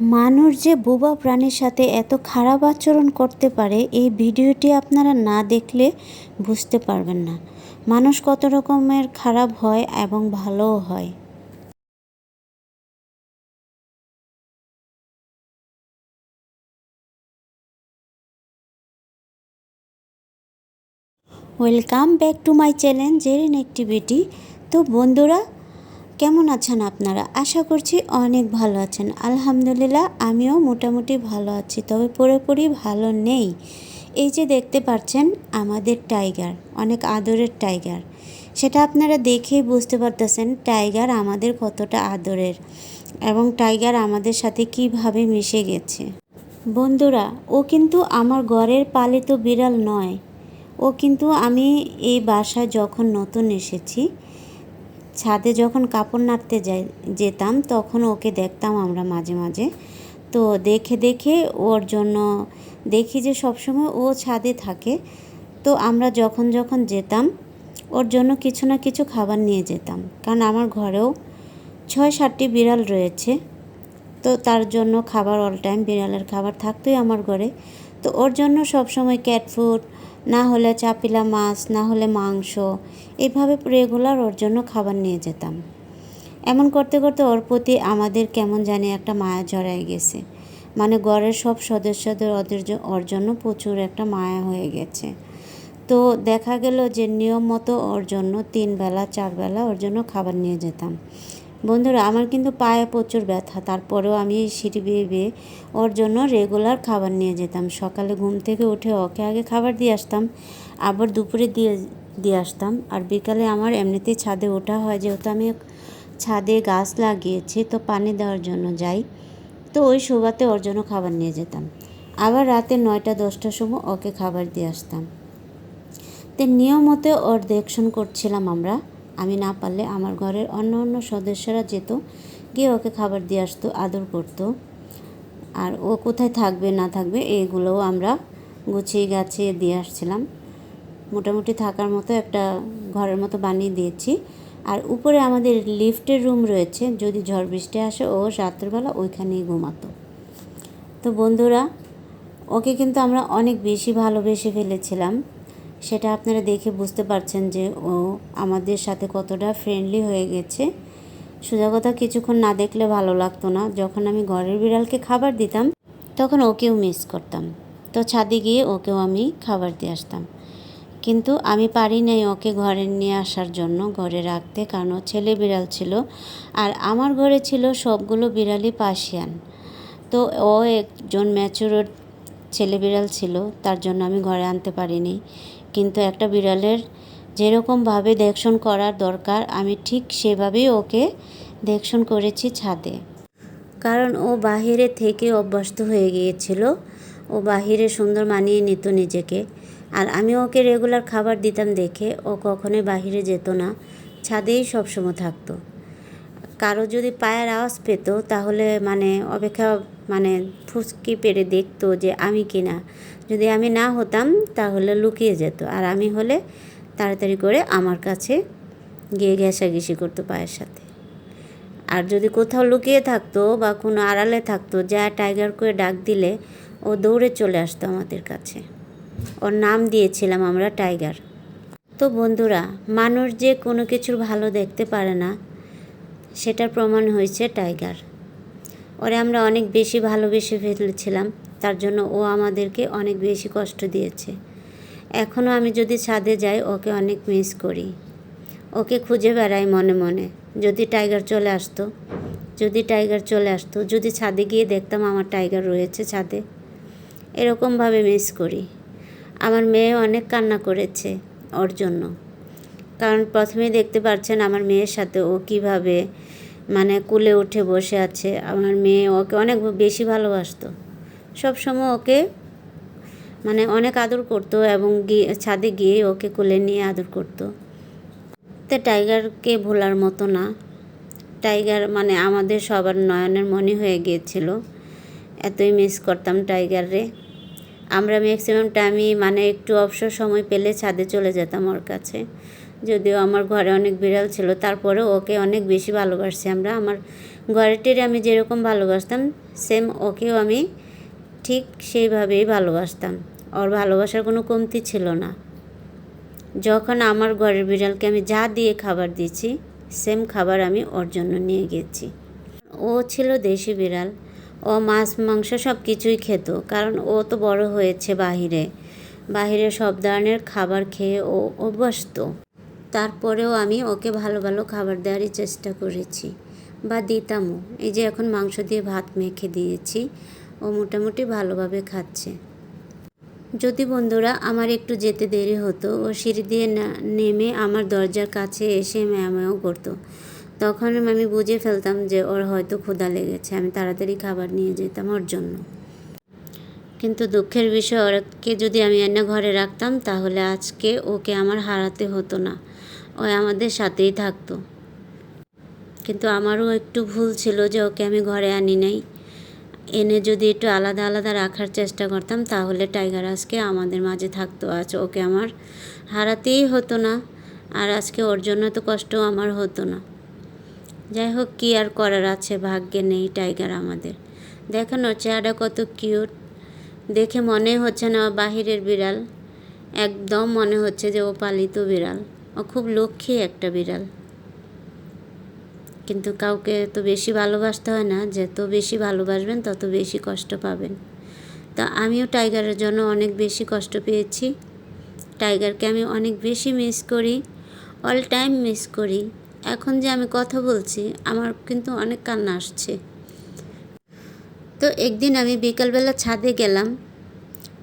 মানুষ যে বোবা প্রাণীর সাথে এত খারাপ আচরণ করতে পারে, এই ভিডিওটি আপনারা না দেখলে বুঝতে পারবেন না। মানুষ কত রকমের খারাপ হয় এবং ভালোও হয়। Welcome back to my channel Jerin activity তো বন্ধুরা কেমন আছেন আপনারা? আশা করছি অনেক ভালো আছেন। আলহামদুলিল্লাহ, আমিও মোটামুটি ভালো আছি, তবে পুরোপুরি ভালো নেই। এই যে দেখতে পাচ্ছেন, আমাদের টাইগার, অনেক আদরের টাইগার। সেটা আপনারা দেখেই বুঝতে পারতেছেন, টাইগার আমাদের কতটা আদরের এবং টাইগার আমাদের সাথে কীভাবে মিশে গেছে। বন্ধুরা, ও কিন্তু আমার ঘরের পালিত বিড়াল নয়। ও কিন্তু আমি এই বাসায় যখন নতুন এসেছি ছাদে যখন কাপড় নাড়তে যাই, যেতাম, তখন ওকে দেখতাম আমরা মাঝে মাঝে। তো দেখে দেখে ওর জন্য দেখি যে সবসময় ও ছাদে থাকে। তো আমরা যখন যখন যেতাম, ওর জন্য কিছু না কিছু খাবার নিয়ে যেতাম। কারণ আমার ঘরেও ছয় সাতটি বিড়াল রয়েছে। তো তার জন্য খাবার অল টাইম বিড়ালের খাবার থাকতোই আমার ঘরে। তো ওর জন্য সবসময় ক্যাট ফুড না হলে চাপিলা মাছ, না হলে মাংস, এভাবে রেগুলার ওর জন্য খাবার নিয়ে যেতাম। এমন করতে করতে ওর প্রতি আমাদের কেমন জানি একটা মায়া জড়ায় গেছে। মানে ঘরের সব সদস্যদের ওদের ওর জন্য প্রচুর একটা মায়া হয়ে গেছে। তো দেখা গেল যে নিয়ম মতো ওর জন্য তিন বেলা, চার বেলা ওর জন্য খাবার নিয়ে যেতাম। বন্ধুরা, আমার কিন্তু পায়ে প্রচুর ব্যথা। তারপরেও আমি সিঁড়ি বেয়ে বেয়ে ওর জন্য রেগুলার খাবার নিয়ে যেতাম। সকালে ঘুম থেকে উঠে ওকে আগে খাবার দিয়ে আসতাম, আবার দুপুরে দিয়ে দিয়ে আসতাম। আর বিকালে আমার এমনিতেই ছাদে ওঠা হয়, যেহেতু আমি ছাদে গাছ লাগিয়েছি, তো পানি দেওয়ার জন্য যাই। তো ওই সুবাতে ওর জন্য খাবার নিয়ে যেতাম। আবার রাতে নয়টা, দশটার সময় ওকে খাবার দিয়ে আসতাম। তো নিয়মতে ওর দেখশন করছিলাম আমরা। আমি না পারলে আমার ঘরের অন্য অন্য সদস্যরা যেত, গিয়ে ওকে খাবার দিয়ে আসতো, আদর করতো। আর ও কোথায় থাকবে, না থাকবে এইগুলোও আমরা গুছিয়ে গাছিয়ে দিয়ে আসছিলাম। মোটামুটি থাকার মতো একটা ঘরের মতো বানিয়ে দিয়েছি। আর উপরে আমাদের লিফটের রুম রয়েছে, যদি ঝড় বৃষ্টি আসে, ও রাত্রেবেলা ওইখানেই ঘুমাতো। তো বন্ধুরা, ওকে কিন্তু আমরা অনেক বেশি ভালোবেসে ফেলেছিলাম। সেটা আপনারা দেখে বুঝতে পারছেন যে ও আমাদের সাথে কতটা ফ্রেন্ডলি হয়ে গেছে। সোজা কথা, কিছুক্ষণ না দেখলে ভালো লাগতো না। যখন আমি ঘরের বিড়ালকে খাবার দিতাম, তখন ওকেও মিস করতাম। তো ছাদে গিয়ে ওকেও আমি খাবার দিয়ে আসতাম। কিন্তু আমি পারি নাই ওকে ঘরে নিয়ে আসার জন্য, ঘরে রাখতে। কারণ ও ছেলে বিড়াল ছিল। আর আমার ঘরে ছিল সবগুলো বিড়ালই পাশিয়ান তো ও একজন ম্যাচুরড ছেলে বিড়াল ছিল, তার জন্য আমি ঘরে আনতে পারিনি। কিন্তু একটা বিড়ালের যেরকমভাবে দেখশন করার দরকার, আমি ঠিক সেভাবেই ওকে দেখশন করেছি ছাদে। কারণ ও বাহিরে থেকে অভ্যস্ত হয়ে গিয়েছিল। ও বাহিরে সুন্দর মানিয়ে নিত নিজেকে। আর আমি ওকে রেগুলার খাবার দিতাম দেখে ও কখনোই বাহিরে যেত না, ছাদেই সবসময় থাকতো। কারও যদি পায়ের আওয়াজ পেত, তাহলে মানে অপেক্ষা মানে ফুসকি পেরে দেখতো যে আমি কি না যদি আমি না হতাম, তাহলে লুকিয়ে যেত। আর আমি হলে তাড়াতাড়ি করে আমার কাছে গিয়ে ঘেঁষাঘেঁষি করতো পায়ের সাথে। আর যদি কোথাও লুকিয়ে থাকতো বা কোনো আড়ালে থাকতো, যা টাইগার করে ডাক দিলে ও দৌড়ে চলে আসতো আমাদের কাছে। ওর নাম দিয়েছিলাম আমরা টাইগার। তো বন্ধুরা, মানুষ যে কোনো কিছুর ভালো দেখতে পারে না, সেটার প্রমাণ হয়েছে টাইগার। ওরে আমরা অনেক বেশি ভালোবেসে ফেলেছিলাম, তার জন্য ও আমাদেরকে অনেক বেশি কষ্ট দিয়েছে। এখনও আমি যদি ছাদে যাই, ওকে অনেক মিস করি। ওকে খুঁজে বেড়াই মনে মনে। যদি টাইগার চলে আসতো, যদি টাইগার চলে আসতো, যদি ছাদে গিয়ে দেখতাম আমার টাইগার রয়েছে ছাদে এরকমভাবে মিস করি। আমার মেয়ে অনেক কান্না করেছে ওর জন্য। কারণ প্রথমেই দেখতে পাচ্ছেন আমার মেয়ের সাথে ও কীভাবে মানে কুলে উঠে বসে আছে। আমার মেয়ে ওকে অনেক বেশি ভালোবাসতো। সবসময় ওকে মানে অনেক আদর করতো এবং গিয়ে ছাদে গিয়ে ওকে কোলে নিয়ে আদর করতো। তো টাইগারকে ভোলার মতো না। টাইগার মানে আমাদের সবার নয়নের মনে হয়ে গিয়েছিল। এতই মিস করতাম টাইগারে আমরা ম্যাক্সিমাম টাইমই মানে একটু অবসর সময় পেলে ছাদে চলে যেতাম ওর কাছে। যদিও আমার ঘরে অনেক বিড়াল ছিল তারপরে ওকে অনেক বেশি ভালোবাসছি আমরা। আমার ঘরেটির আমি যেরকম ভালোবাসতাম সেম ওকেও আমি ঠিক সেইভাবেই ভালোবাসতাম। ওর ভালোবাসার কোনো কমতি ছিল না। যখন আমার ঘরের বিড়ালকে আমি যা দিয়ে খাবার দিয়েছি সেম খাবার আমি ওর জন্য নিয়ে গেছি। ও ছিল দেশি বিড়াল। ও মাছ, মাংস সব কিছুই খেত, কারণ ও তো বড় হয়েছে বাহিরে। বাহিরে সব ধরনের খাবার খেয়ে ও অভ্যস্ত। তারপরেও আমি ওকে ভালো ভালো খাবার দেওয়ারই চেষ্টা করেছি। বা দিতামও। এই যে এখন মাংস দিয়ে ভাত মেখে দিয়েছি, ও মোটামুটি ভালোভাবে খাচ্ছে। যদি বন্ধুরা আমার একটু যেতে দেরি হতো, ও সিঁড়ি দিয়ে নেমে আমার দরজার কাছে এসে ম্যাও করতো। তখন আমি বুঝে ফেলতাম যে ওর হয়তো ক্ষুধা লেগেছে, আমি তাড়াতাড়ি খাবার নিয়ে যেতাম ওর জন্য। কিন্তু দুঃখের বিষয় ওকে যদি আমি এনে ঘরে রাখতাম, তাহলে আজকে ওকে আমার হারাতে হতো না। ও আমাদের সাথেই থাকতো। কিন্তু আমারও একটু ভুল ছিল যে ওকে আমি ঘরে আনি নাই। এনে যদি একটু আলাদা আলাদা রাখার চেষ্টা করতাম, তাহলে টাইগার আজকে আমাদের মাঝে থাকতো। আজ ওকে আমার হারাতেই হতো না, আর আজকে ওর জন্য তো কষ্ট আমার হতো না। যাই হোক, কী আর করার আছে? ভাগ্যে নেই টাইগার আমাদের। দেখেন ওর চেহারা কত কিউট দেখে মনে হচ্ছে না বাহিরের বিড়াল। একদম মনে হচ্ছে যে ও পালিত বিড়াল। ও খুব লক্ষ্মী একটা বিড়াল। কিন্তু কাউকে তো বেশি ভালোবাসতে হয় না। যত বেশি ভালোবাসবেন, তত বেশি কষ্ট পাবেন। তা আমিও টাইগারের জন্য অনেক বেশি কষ্ট পেয়েছি। টাইগারকে আমি অনেক বেশি মিস করি অল টাইম মিস করি। এখন যে আমি কথা বলছি, আমার কিন্তু অনেক কান্না আসছে। তো একদিন আমি বিকালবেলা ছাদে গেলাম।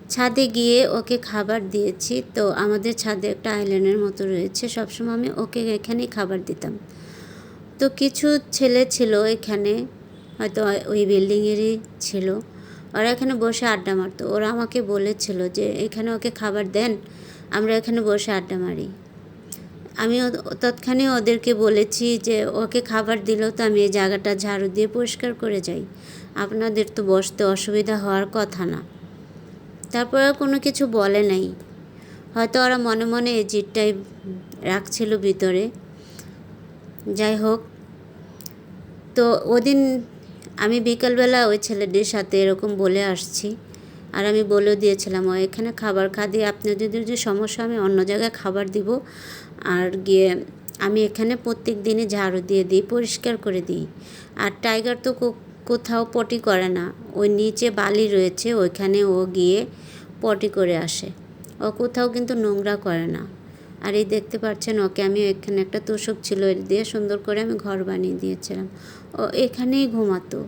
ছাদে গিয়ে ওকে খাবার দিয়েছি। তো আমাদের ছাদে একটা আইল্যান্ডের মতো রয়েছে। সবসময় আমি ওকে এখানেই খাবার দিতাম। তো কিছু ছেলে ছিল এখানে, হয়তো ওই বিল্ডিংয়েরই ছিল। ওরা এখানে বসে আড্ডা মারতো। ওরা আমাকে বলেছিল যে, এখানে ওকে খাবার দেন, আমরা এখানে বসে আড্ডা মারি। আমি তৎক্ষণে ওদেরকে বলেছি যে ওকে খাবার দিলেও তো আমি এই জায়গাটা ঝাড়ু দিয়ে পরিষ্কার করে যাই। আপনাদের তো বসতে অসুবিধা হওয়ার কথা না। তারপরে কোনো কিছু বলে নাই। হয়তো ওরা মনে মনে এই জিটটাই রাখছিল ভিতরে। যাই হোক, তো ওদিন আমি বিকালবেলা ওই ছেলেদের সাথে এরকম বলে আসছি। আর আমি বলেও দিয়েছিলাম, ও, এখানে খাবার খা, দিয়ে আপনাদের যদি সমস্যা আমি অন্য জায়গায় খাবার দিব। আর গিয়ে আমি এখানে প্রত্যেক দিনে ঝাড়ু দিয়ে দিই, পরিষ্কার করে দিই। আর টাইগার তো কোথাও পটি করে না। ওই নিচে বালি রয়েছে, ওইখানে ও গিয়ে পটি করে আসে। ও কোথাও কিন্তু নোংরা করে না। আর এই দেখতে পাচ্ছেন, ওকে আমি এখানে একটা তোষক ছিল, এর দিয়ে সুন্দর করে আমি ঘর বানিয়ে দিয়েছিলাম। ও এখানেই ঘুমাতো।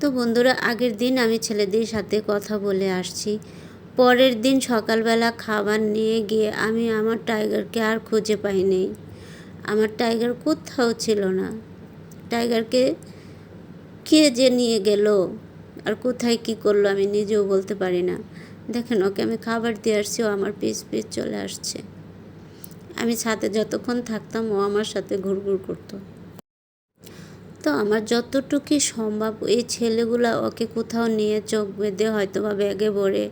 তো বন্ধুরা, আগের দিন আমি ছেলেদের সাথে কথা বলে আসছি। পরের দিন সকালবেলা খাবার নিয়ে গিয়ে আমি আমার টাইগারকে আর খুঁজে পাইনি। আমার টাইগার কোথাও ছিল না। টাইগারকে কে যে নিয়ে গেল? আর কোথায় কি করল আমি নিজেও বলতে পারি না। দেখেন, ওকে আমি খাবার দিয়ে আসছি, ও আমার পিস পিস চলে আসছে। আমি ছাদে যতক্ষণ থাকতাম, ও আমার সাথে ঘুরঘুর করতো। তো আমার যতটুকু সম্ভব, এই ছেলেগুলা ওকে কোথাও নিয়ে চোখ বেঁধে হয়তো বা ব্যাগে ভরে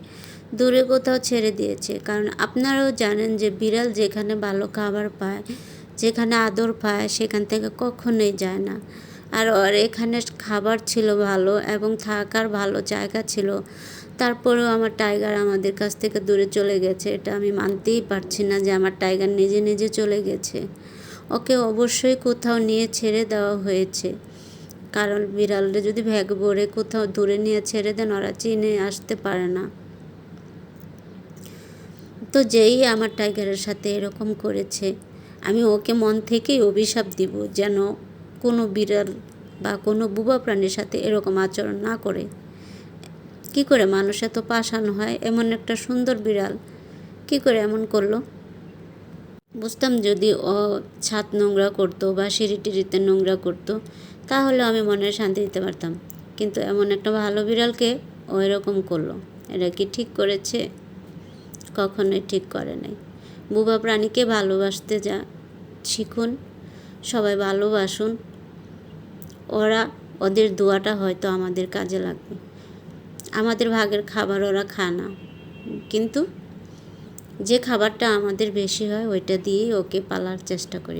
দূরে কোথাও ছেড়ে দিয়েছে। কারণ আপনারাও জানেন যে বিড়াল যেখানে ভালো খাবার পায়, যেখানে আদর পায়, সেখান থেকে কখনোই যায় না। আর ওর এখানে খাবার ছিল ভালো এবং থাকার ভালো জায়গা ছিল, তারপরেও আমার টাইগার আমাদের কাছ থেকে দূরে চলে গেছে। এটা আমি মানতেই পারছি না যে আমার টাইগার নিজে নিজে চলে গেছে। ওকে অবশ্যই কোথাও নিয়ে ছেড়ে দেওয়া হয়েছে। কারণ বিড়ালটা যদি ভ্যাগ ভরে কোথাও দূরে নিয়ে ছেড়ে দেন, ওরা চিনে আসতে পারে না। তো যেই আমার টাইগারের সাথে এরকম করেছে, আমি ওকে মন থেকেই অভিশাপ দিব যেন কোনো বিড়াল বা কোনো বুবা প্রাণীর সাথে এরকম আচরণ না করে। কি করে মানুষ এত পাশান হয়, এমন একটা সুন্দর বিড়াল, কি করে এমন করল? বুঝতাম যদি ও ছাদ নোংরা করতো বা সিঁড়ি টিড়িতে নোংরা করতো, তাহলে আমি মনে শান্তি দিতে পারতাম। কিন্তু এমন একটা ভালো বিড়ালকে ও এরকম করল, এটা কি ঠিক করেছে? কখনোই ঠিক করে নাই। বুবা প্রাণীকে ভালোবাসতে যা শিখুন, সবাই ভালোবাসুন। ওরা ওদের দোয়াটা হয়তো আমাদের কাজে লাগবে। আমাদের ভাগের খাবার ওরা খায় না। কিন্তু যে খাবারটা আমাদের বেশি হয়, ওইটা দিয়েই ওকে পালার চেষ্টা করি।